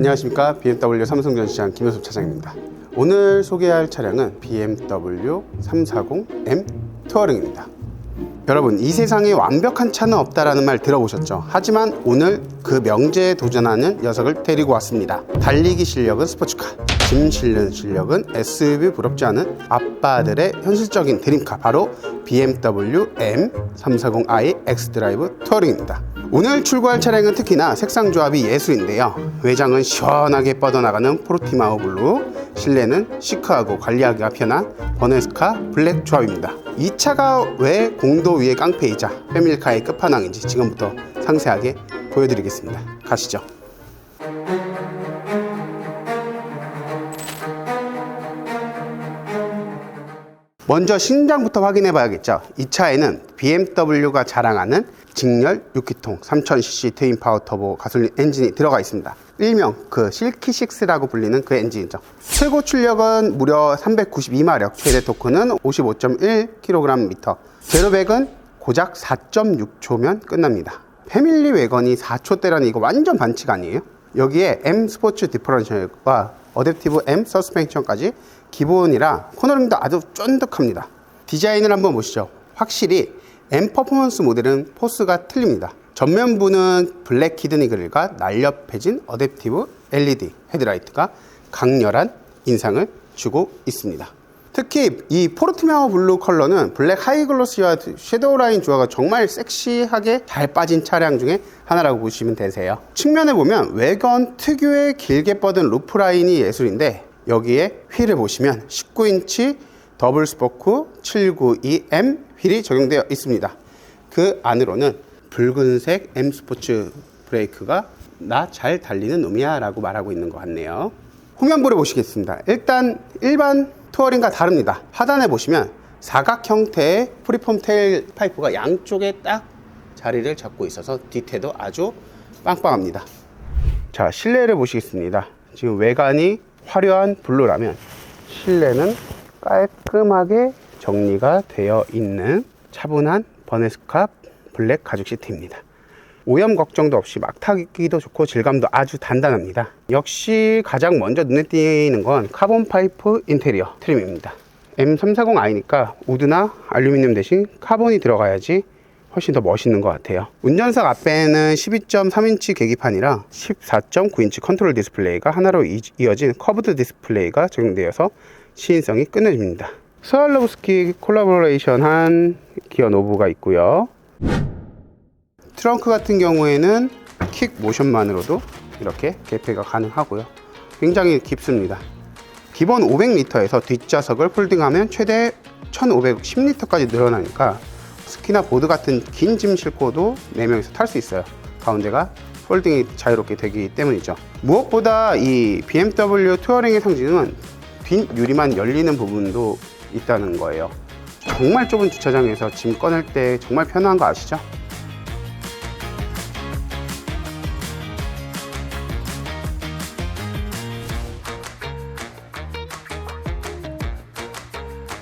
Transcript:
안녕하십니까 BMW 삼성전시장 김효섭 차장입니다. 오늘 소개할 차량은 BMW 340M 투어링입니다. 여러분 이 세상에 완벽한 차는 없다라는 말 들어보셨죠? 하지만 오늘 그 명제에 도전하는 녀석을 데리고 왔습니다. 달리기 실력은 스포츠카, 짐 실는 실력은 SUV 부럽지 않은 아빠들의 현실적인 드림카 바로 BMW M340i X드라이브 투어링입니다. 오늘 출고할 차량은 특히나 색상 조합이 예술인데요. 외장은 시원하게 뻗어나가는 포르티마오 블루, 실내는 시크하고 관리하기가 편한 버네스카 블랙 조합입니다. 이 차가 왜 공도 위의 깡패이자 패밀리카의 끝판왕인지 지금부터 상세하게 보여드리겠습니다. 가시죠. 먼저 신장부터 확인해 봐야겠죠. 이 차에는 BMW가 자랑하는 직렬 6기통 3000cc 트윈 파워 터보 가솔린 엔진이 들어가 있습니다. 일명 그 실키6라고 불리는 그 엔진이죠. 최고 출력은 무려 392마력, 최대 토크는 55.1kgm, 제로백은 고작 4.6초면 끝납니다. 패밀리 외건이 4초대라니 이거 완전 반칙 아니에요? 여기에 M 스포츠 디퍼런셜과 어댑티브 M 서스펜션까지 기본이라 코너링도 아주 쫀득합니다. 디자인을 한번 보시죠. 확실히 M 퍼포먼스 모델은 포스가 틀립니다. 전면부는 블랙 키드니 그릴과 날렵해진 어댑티브 LED 헤드라이트가 강렬한 인상을 주고 있습니다. 특히 이 포르티마오 블루 컬러는 블랙 하이글로시와 섀도우 라인 조화가 정말 섹시하게 잘 빠진 차량 중에 하나라고 보시면 되세요. 측면에 보면 외관 특유의 길게 뻗은 루프 라인이 예술인데 여기에 휠을 보시면 19인치 더블 스포크 792M 휠이 적용되어 있습니다. 그 안으로는 붉은색 M 스포츠 브레이크가 나 잘 달리는 놈이야 라고 말하고 있는 것 같네요. 후면부를 보시겠습니다. 일단 일반 투어링과 다릅니다. 하단에 보시면 사각 형태의 프리폼 테일 파이프가 양쪽에 딱 자리를 잡고 있어서 뒤태도 아주 빵빵합니다. 자, 실내를 보시겠습니다. 지금 외관이 화려한 블루라면 실내는 깔끔하게 정리가 되어 있는 차분한 버네스카 블랙 가죽 시트입니다. 오염 걱정도 없이 막 타기도 좋고 질감도 아주 단단합니다. 역시 가장 먼저 눈에 띄는 건 카본 파이프 인테리어 트림입니다. M340i니까 우드나 알루미늄 대신 카본이 들어가야지 훨씬 더 멋있는 것 같아요. 운전석 앞에는 12.3인치 계기판이랑 14.9인치 컨트롤 디스플레이가 하나로 이- 이어진 커브드 디스플레이가 적용되어서 시인성이 끝내줍니다. 스왈로브스키 콜라보레이션 한 기어 노브가 있고요. 트렁크 같은 경우에는 킥 모션만으로도 이렇게 개폐가 가능하고요. 굉장히 깊습니다. 기본 500리터에서 뒷좌석을 폴딩하면 최대 1510리터까지 늘어나니까 스키나 보드 같은 긴 짐 싣고도 4명이서 탈 수 있어요. 가운데가 폴딩이 자유롭게 되기 때문이죠. 무엇보다 이 BMW 투어링의 상징은 뒷 유리만 열리는 부분도 있다는 거예요. 정말 좁은 주차장에서 짐 꺼낼 때 정말 편한 거 아시죠?